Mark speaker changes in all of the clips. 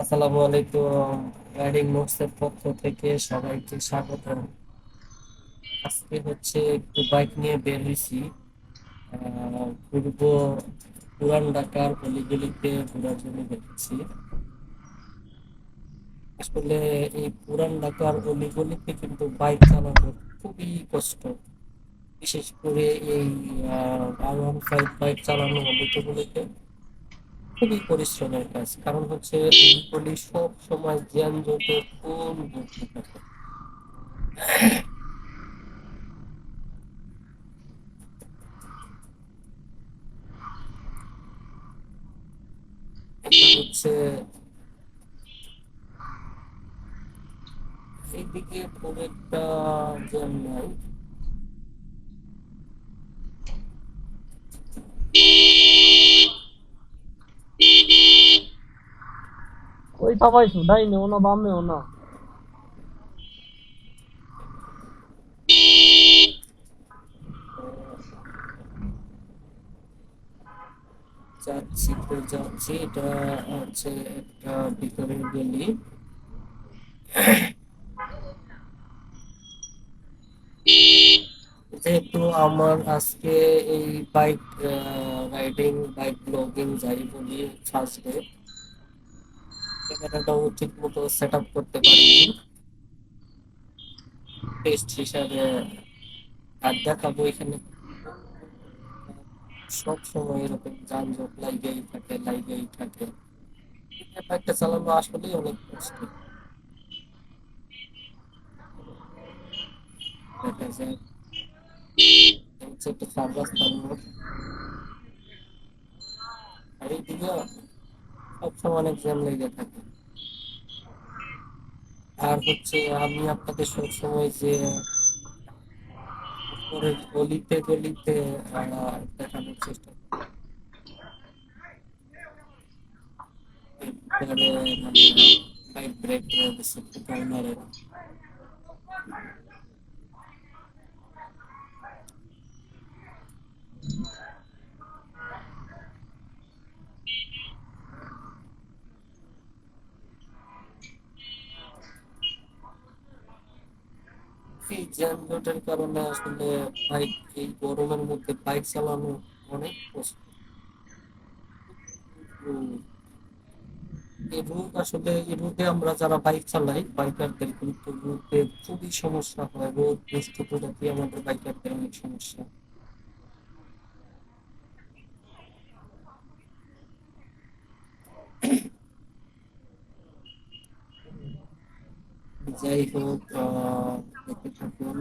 Speaker 1: আসসালামু আলাইকুম। রাইডিং নোটসের পক্ষ থেকে সবাইকে স্বাগত আজকে হচ্ছে একটু বাইক নিয়ে বের হয়েছি। ঘুরবো পুরান ঢাকার গলিগুলিতে ঘোরার জন্য বেরোচ্ছি আসলে এই পুরান ঢাকার অলিগলিতে কিন্তু বাইক চালানো খুবই কষ্ট। বিশেষ করে এই আর ওয়ান ফাইভ বাইক চালানো অলিগলিতে খুবই পরিশ্রমের কাজ। কারণ হচ্ছে অলিগলি সব সময় যানজটের কোন ঘুরতে থাকে। এইদিকে খুব একটা জ্যাম নাই।
Speaker 2: চাপাইছো ডাইনেও না বামেও না
Speaker 1: যাচ্ছি তো যাচ্ছি এটা হচ্ছে একটা ভিতরের গলি যেহেতু আমার আজকে এই বাইক রাইডিং বাইক ব্লগিং যাই বলি ফার্স্ট ডে ক্যামেরাটাও ঠিক মতো সেট আপ করতে পারিনি। টেস্ট হিসাবে আর দেখাবো এখানে। সব সময় এরকম যানজট লাইগেই থাকে লাইগেই থাকে। বাইকটা চালানো আসলেই অনেক কষ্ট দেখা যায় একটা মোড়। আর এইদিকে সবসময় অনেক জ্যাম লেগে থাকে। আর হচ্ছে আমি আপনাদের সবসময় যে গলিতে গলিতে দেখানোর চেষ্টা করি। এবারে মানে ব্রেক করে দিচ্ছে এই যানজটের কারণে আসলে বাইক এই গরমের মধ্যে বাইক চালানো অনেক কষ্ট। এই রোদ আসলে, এই রোদে আমরা যারা বাইক চালাই বাইকারদের কিন্তু রোদে খুবই সমস্যা হয়। রোদ, বৃষ্টি প্রজাতি আমাদের বাইকারদের অনেক সমস্যা। যাই হোক দেখতে থাকুন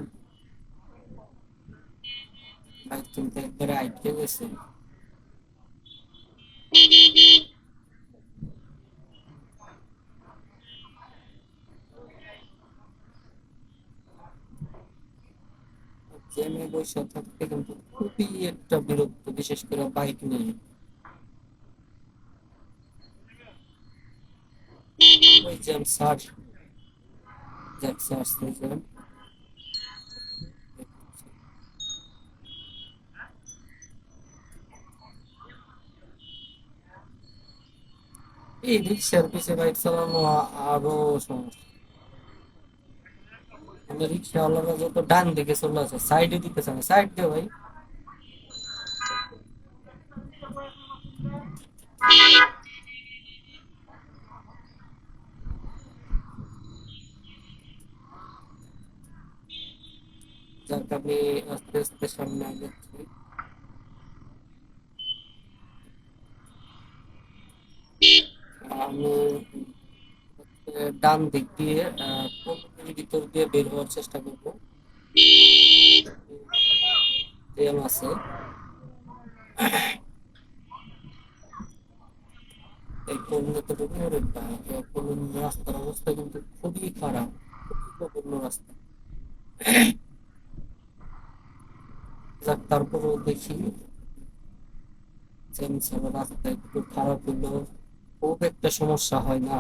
Speaker 1: একবারে আটকে গেছে জ্যামে বসে থাকতে কিন্তু খুবই একটা বিরক্ত বিশেষ করে বাইক নিয়ে ওই জ্যাম সার জ্যাক সার জ্যাম এই রিক্সার পিছে বাইক চালানো আ- আরও সমস্যা মানে রিক্সাওয়ালারা যত ডান দিকে চলে আসে সাইডে দিতে চায় সাইড দে ভাই যার আমি আস্তে আস্তে সামনে আগাচ্ছি আমি ডান দিক দিয়ে পল্লীর ভিতর দিয়ে বের হওয়ার চেষ্টা করব? আছে। এই পল্লীর রাস্তার অবস্থা কিন্তু খুবই খারাপ, খুবই রাস্তা। যাক, তারপরেও দেখি। রাস্তা একটু খারাপ হলেও খুব একটা সমস্যা হয় না।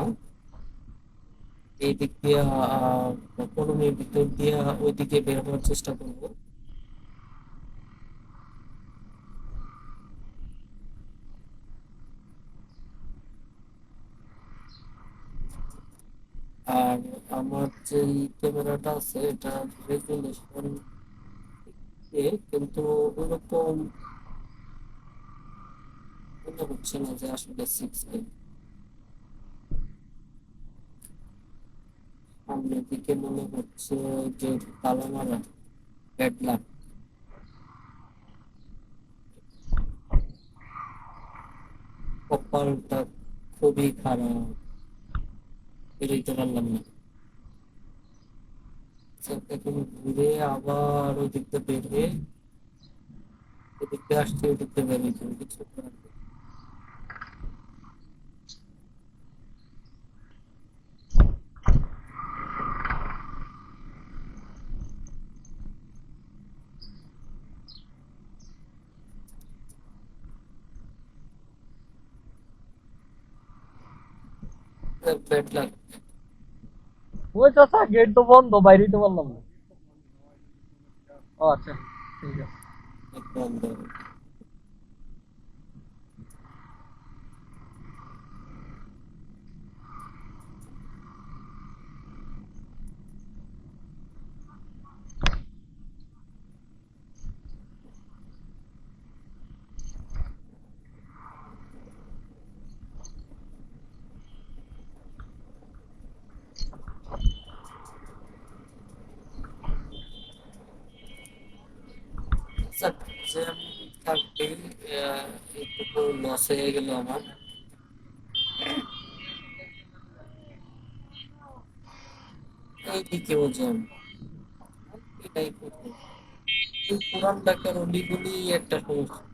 Speaker 1: এই দিক দিয়ে, আহ কলোনির ভিতর দিয়ে ওইদিকে বের হওয়ার চেষ্টা করব। আর আমার যে ক্যামেরাটা আছে, এটা রেজুলেশন কিন্তু ওরকম মনে হচ্ছে না যে আসলে সিক্স দিকে মনে হচ্ছে যে তালা মারা। কপালটা খুবই খারাপ। বেরোইতে পারলাম না। আচ্ছা, এখন ঘুরে আবার ওই দিক দিয়ে বের হয়ে এদিক আসছে ওই দিক দিয়ে বেরিয়েছে কিছু করার নেই। ব্যাড লাক
Speaker 2: ওই চাচা গেট তো বন্ধ বাইরে তো পারলাম না। ও আচ্ছা ঠিক আছে।
Speaker 1: বন্ধ আচ্ছা জ্যাম থাকবেই এইটুকু লস হয়ে গেল আমার। এইদিকেও জ্যাম এটাই পুরান ঢাকার অলিগুলি একটা সমস্যা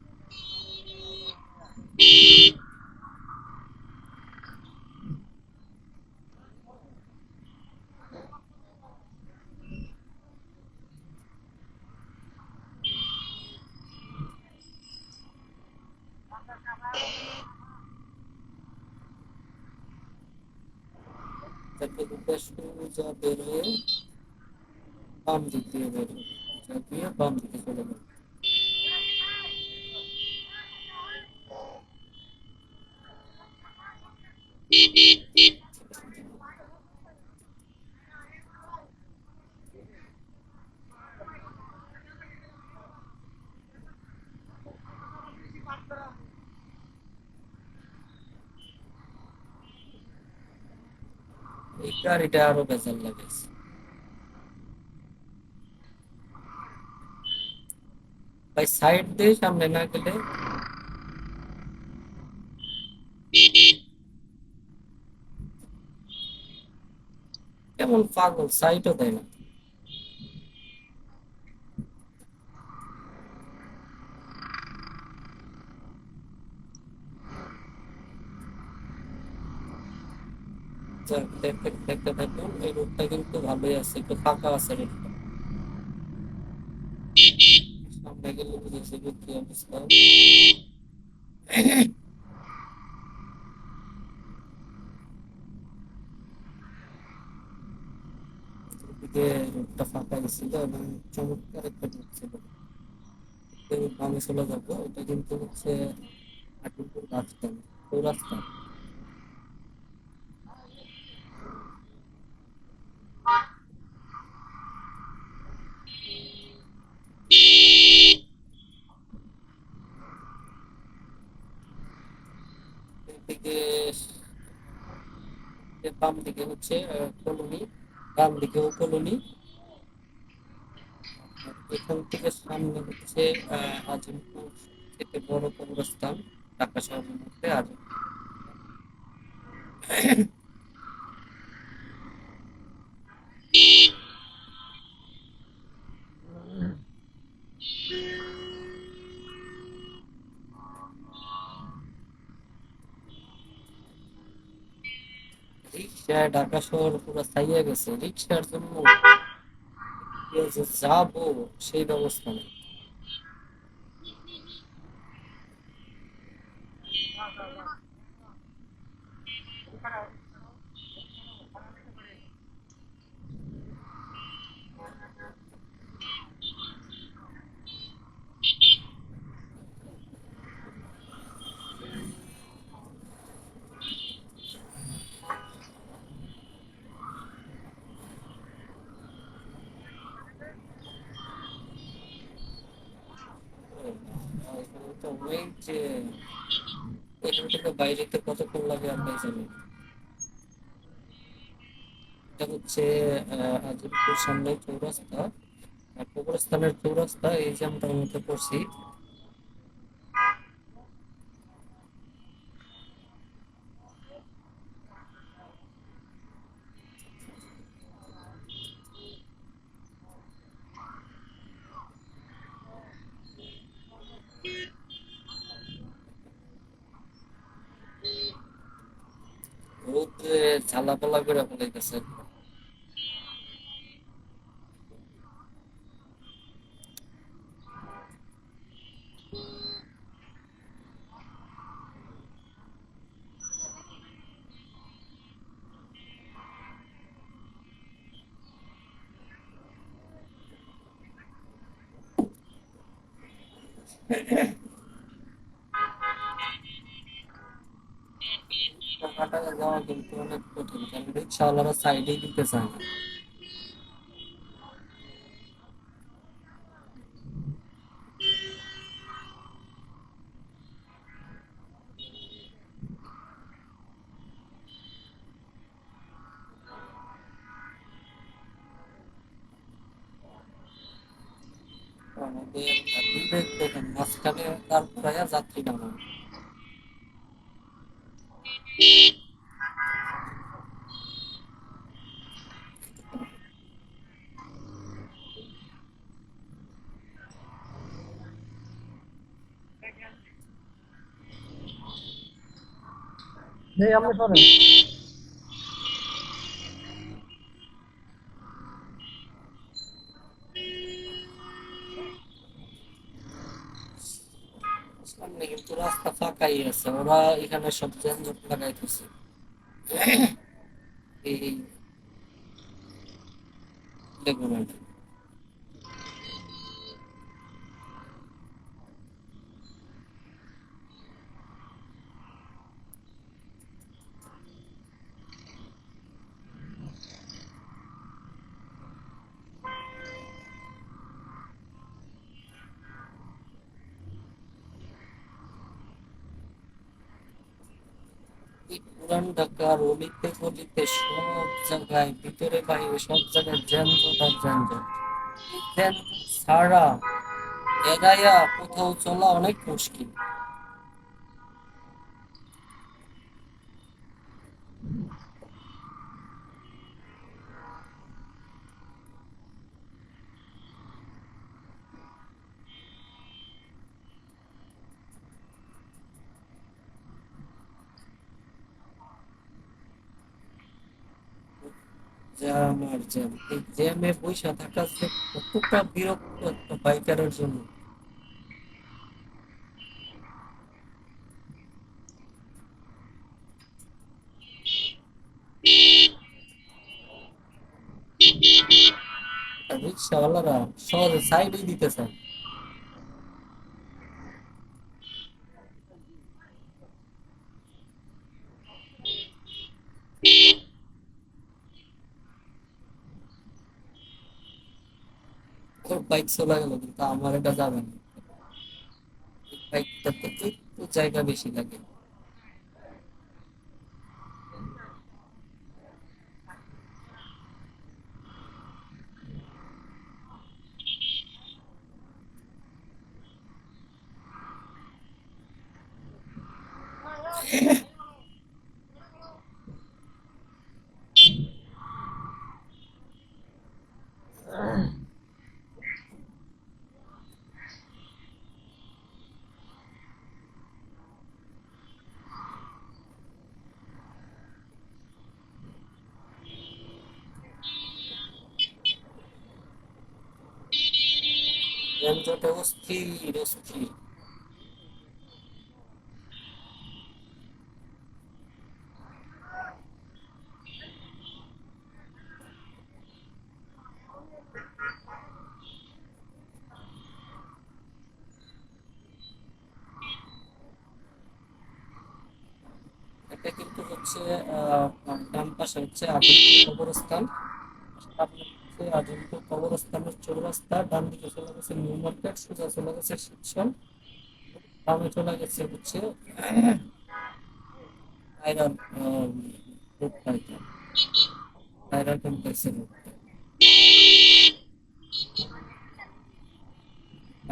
Speaker 1: তারপর উদ্দেশ্য যা বের হয়ে বাম দিক দিয়ে বের হবে যা দিয়ে বাম দিকে চলে যাবে এই গাড়িটা আরও বেজার লাগাইছে ভাই সাইড দিয়ে সামনে না গেলে কেমন পাগল সাইডও দেয় না। দেখতে দেখতে থাকুন, এই রোডটা কিন্তু ভালোই আছে, একটু ফাঁকা আছে রোডটা সামনে গেলে বুঝেছি কি অবস্থা। ফাঁকা গেছিল এবং চমৎকার একটা রোড ছিল। বামে চলে যাব, এটা কিন্তু হচ্ছে হাকিমপুর রাস্তা রাস্তা এর বাম দিকে হচ্ছে কলোনি, বাম দিকেও কলোনি। এখান থেকে সামনে হচ্ছে আজিমপুর থেকে বড় কবরস্থান, ঢাকা শহরের মধ্যে আজিমপুর। রিক্সায় ঢাকা শহর পুরো ছাইয়া গেছে রিক্সার জন্য যাবো সেই ব্যবস্থা নেই Thank you. বাইরে যেতে কতক্ষণ লাগে আপনি জানেন এটা হচ্ছে আজিমপুর সামনে চৌরাস্তা। কবরস্থানের চৌরাস্তা এই যে আমরা মধ্যে পড়ছি ঝালাপালা করে ফেলাইতেছে টাকাটা কিন্তু অনেক কঠিন, কারণ রিক্সাওয়ালারা সাইডেই দিতে চায় না। আমাদের বিবেক দেখেন, মাঝখানে তারপরে যাত্রী নামা
Speaker 2: নেই আপনি সরেন।
Speaker 1: সামনে কিন্তু রাস্তা ফাঁকাই আছে ওরা এখানে সব যানজট লাগাইতেছে। এই আর কি। এই ঢাকার অলিতে গলিতে সব জায়গায়, ভিতরে বাইরে সব জায়গায় আর যানজট ছাড়া কোথাও চলা অনেক মুশকিল। জ্যাম আর জ্যাম। এই জ্যামে বৈশা থাকা যে কতটা বিরক্ত একটা বাইকারের জন্য। রিক্সাওয়ালারা সহজে সাইডেই দিতে চায় ওর বাইক চলে গেল কিন্তু আমার এটা যাবে না। জায়গা বেশি লাগে। যানজটে অস্থির অস্থির এটা কিন্তু হচ্ছে আহ, ডান পাশে হচ্ছে আজিমপুর কবরস্থান। হচ্ছে কবরস্থানের চৌরাস্তা, ডান দিকে চলে গেছে নিউ মার্কেট, সোজা চলে গেছে শিবশন বামে চলে গেছে হচ্ছে, আয়রন আয়রন কমপ্লেক্সের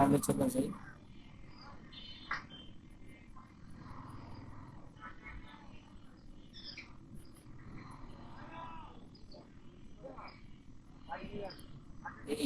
Speaker 1: আমি চলে যাই এই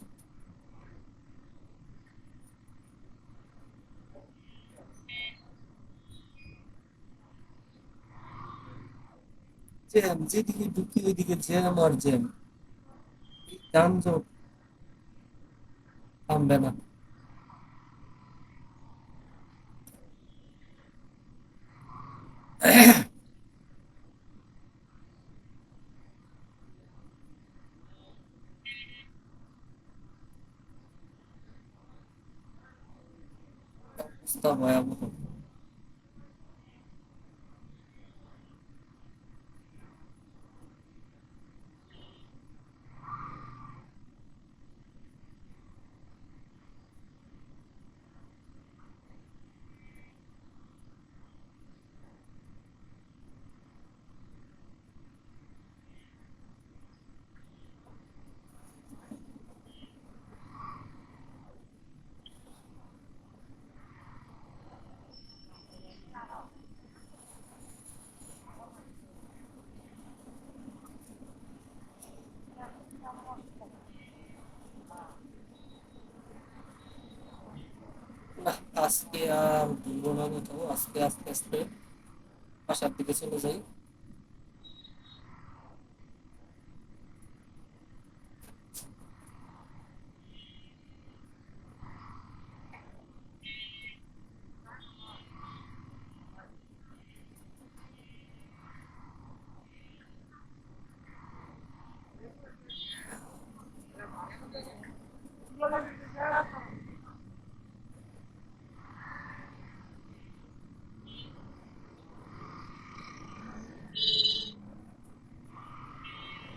Speaker 1: জ্যাম যেদিকে ঢুকি ওইদিকে জ্যাম আর জ্যাম যানজট থামবে না। না আজকে আর বলব না কোথাও আজকে আস্তে আস্তে বাসার দিকে চলে যাই।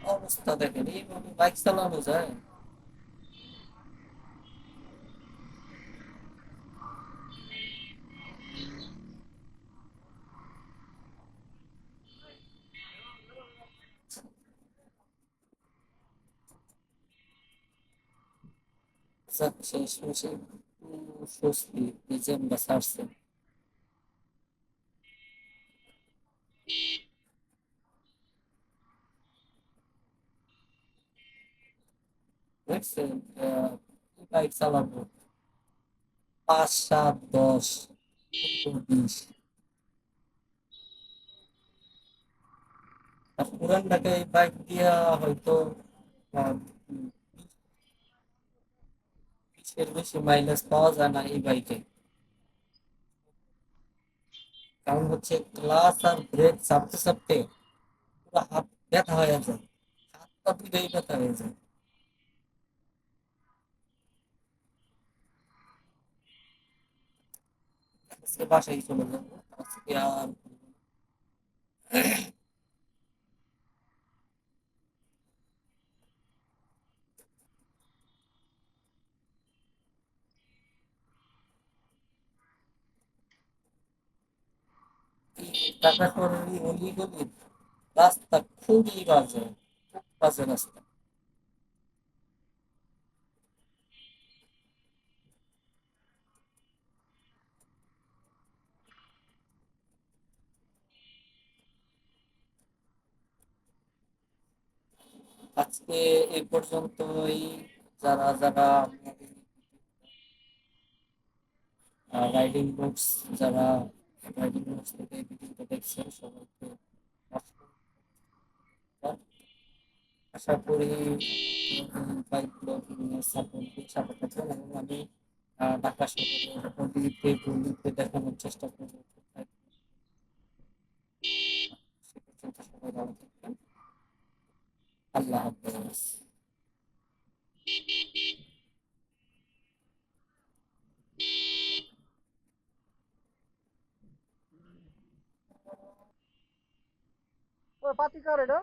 Speaker 1: অবস্থা দেখেন এইভাবে বাইক চালানো যায় যাক শেষমেশে একটু স্বস্তি এই যে আমরা ছাড়ছে দেখছেন আহ, বাইক চালাবো। পাঁচ সাত দশ বিশ। পুরান ঢাকায় বাইক দিয়া হয়তো বিশের বেশি মাইলেজ পাওয়া যায় না এই বাইকে। কারণ হচ্ছে ক্লাস আর ব্রেক চাপতে চাপতে পুরো হাত ব্যথা হয়ে যায়। হাত পা দুটোই ব্যথা হয়ে যায়। আজকে বাসায় চলে যাব। আজকে আর টাকা করে অলিগলি রাস্তা খুবই বাজে খুব বাজে রাস্তা। আজকে এই পর্যন্তই। যারা যারা রাইডিং বুকস যারা রাইডিং বুকস থেকে ভিডিওটা দেখছেন সবাইকে আশা করি বাইক ব্লগিং এর সাপোর্ট এবং আমি ঢাকা শহরে গলিতে দেখানোর চেষ্টা করব
Speaker 2: আল্লাহ হাফেজ। পাতি কার এটা?